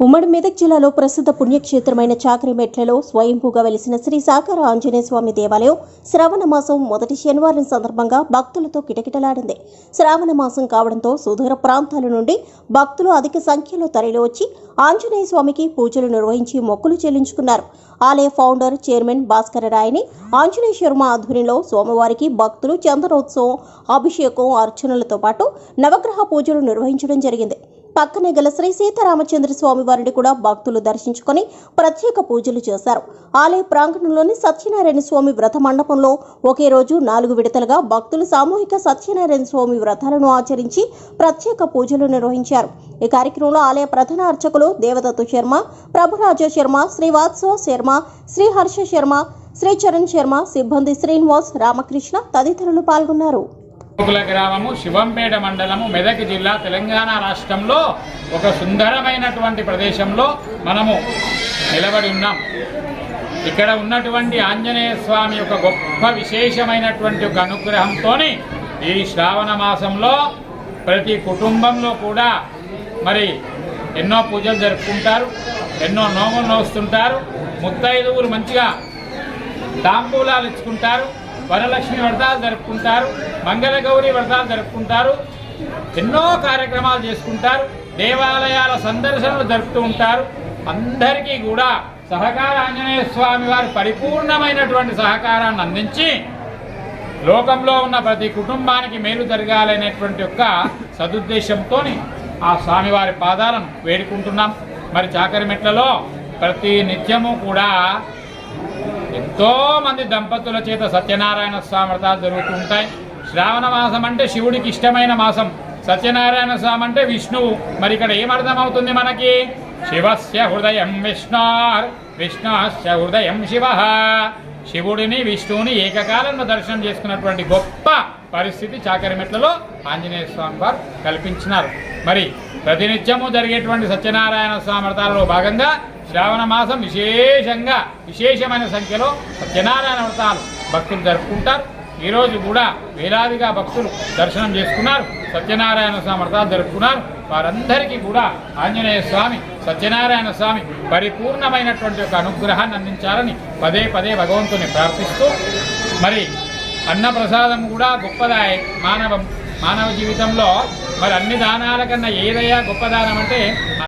ఉమ్మడి మెదక్ జిల్లాలో ప్రసిద్ధ పుణ్యక్షేత్రమైన చాకరిమెట్లలో స్వయంభూగా వెలిసిన శ్రీ సాకార ఆంజనేయ స్వామి దేవాలయం శ్రావణ మాసం మొదటి శనివారం సందర్భంగా భక్తులతో కిటకిటలాడింది. శ్రావణ మాసం కావడంతో సుదూర ప్రాంతాల నుండి భక్తులు అధిక సంఖ్యలో తరలివచ్చి ఆంజనేయ స్వామికి పూజలు నిర్వహించి మొక్కులు చెల్లించుకున్నారు. ఆలయ ఫౌండర్ చైర్మన్ భాస్కర రాయని ఆంజనేయ శర్మ ఆధ్వర్యంలో సోమవారికి భక్తులు చందనోత్సవం అభిషేకం అర్చనలతో పాటు నవగ్రహ పూజలు నిర్వహించడం జరిగింది. పక్కనే గల శ్రీ సీతారామచంద్ర స్వామి వారిని కూడా భక్తులు దర్శించుకొని ప్రత్యేక పూజలు చేశారు. ఆలయ ప్రాంగణంలోని సత్యనారాయణ స్వామి వ్రత మండపంలో ఒకే రోజు నాలుగు విడతలుగా భక్తులు సామూహిక సత్యనారాయణ స్వామి వ్రతాలను ఆచరించి ప్రత్యేక పూజలు నిర్వహించారు. ఈ కార్యక్రమంలో ఆలయ ప్రధాన అర్చకులు దేవదత్తు శర్మ ప్రభురాజ శర్మ శ్రీవాత్సవ శర్మ శ్రీ హర్ష శర్మ శ్రీ చరణ్ శర్మ సిబ్బంది శ్రీనివాస్ రామకృష్ణ తదితరులు పాల్గొన్నారు. గోకుల గ్రామము శివంపేట మండలము మెదక్ జిల్లా తెలంగాణ రాష్ట్రంలో ఒక సుందరమైనటువంటి ప్రదేశంలో మనము నిలబడి ఉన్నాం. ఇక్కడ ఉన్నటువంటి ఆంజనేయ స్వామి యొక్క గొప్ప విశేషమైనటువంటి ఒక అనుగ్రహంతో ఈ శ్రావణ మాసంలో ప్రతి కుటుంబంలో కూడా మరి ఎన్నో పూజలు జరుపుకుంటారు ఎన్నో నోములు నోస్తుంటారు ముత్తైదువులు మంచిగా తాంబూలాలు ఇచ్చుకుంటారు. వరలక్ష్మి వ్రతాలు జరుపుకుంటారు మంగళగౌరి వ్రతాలు జరుపుకుంటారు ఎన్నో కార్యక్రమాలు చేసుకుంటారు దేవాలయాల సందర్శనలు జరుపుతూ ఉంటారు. అందరికీ కూడా సహకార ఆంజనేయ స్వామి వారి పరిపూర్ణమైనటువంటి సహకారాన్ని అందించి లోకంలో ఉన్న ప్రతి కుటుంబానికి మేలు జరగాలనేటువంటి యొక్క సదుద్దేశంతో ఆ స్వామివారి పాదాలను వేడుకుంటున్నాం. మరి చాకరిమెట్లలో ప్రతి నిత్యము కూడా ఎంతో మంది దంపతుల చేత సత్యనారాయణ స్వామి వ్రతాలు జరుగుతూ ఉంటాయి శ్రావణ మాసం అంటే శివుడికి ఇష్టమైన మాసం. సత్యనారాయణ స్వామి అంటే విష్ణువు. మరి ఇక్కడ ఏమర్థమవుతుంది మనకి? శివస్య హృదయం విష్ణార్ విష్ణుస్య హృదయం శివ. శివుడిని విష్ణువుని ఏకకాలంలో దర్శనం చేసుకున్నటువంటి గొప్ప పరిస్థితి చాకరిమెట్లలో ఆంజనేయ స్వామి వారు కల్పించినారు. మరి ప్రతినిత్యము జరిగేటువంటి సత్యనారాయణ స్వామి వ్రతాలలో భాగంగా శ్రావణ మాసం విశేషంగా విశేషమైన సంఖ్యలో సత్యనారాయణ వ్రతాలు భక్తులు జరుపుకుంటారు. ఈరోజు కూడా వేలాదిగా భక్తులు దర్శనం చేసుకున్నారు. సత్యనారాయణ స్వామి వ్రతాలు జరుపుకున్నారు. వారందరికీ కూడా ఆంజనేయ స్వామి సత్యనారాయణ స్వామి పరిపూర్ణమైనటువంటి ఒక అనుగ్రహాన్ని అందించాలని పదే పదే భగవంతుని ప్రార్థిస్తూ మరి అన్నప్రసాదం కూడా గొప్పదాయ. మానవం మానవ జీవితంలో మరి అన్ని దానాల కన్నా ఏదయ్యా గొప్ప దానం అంటే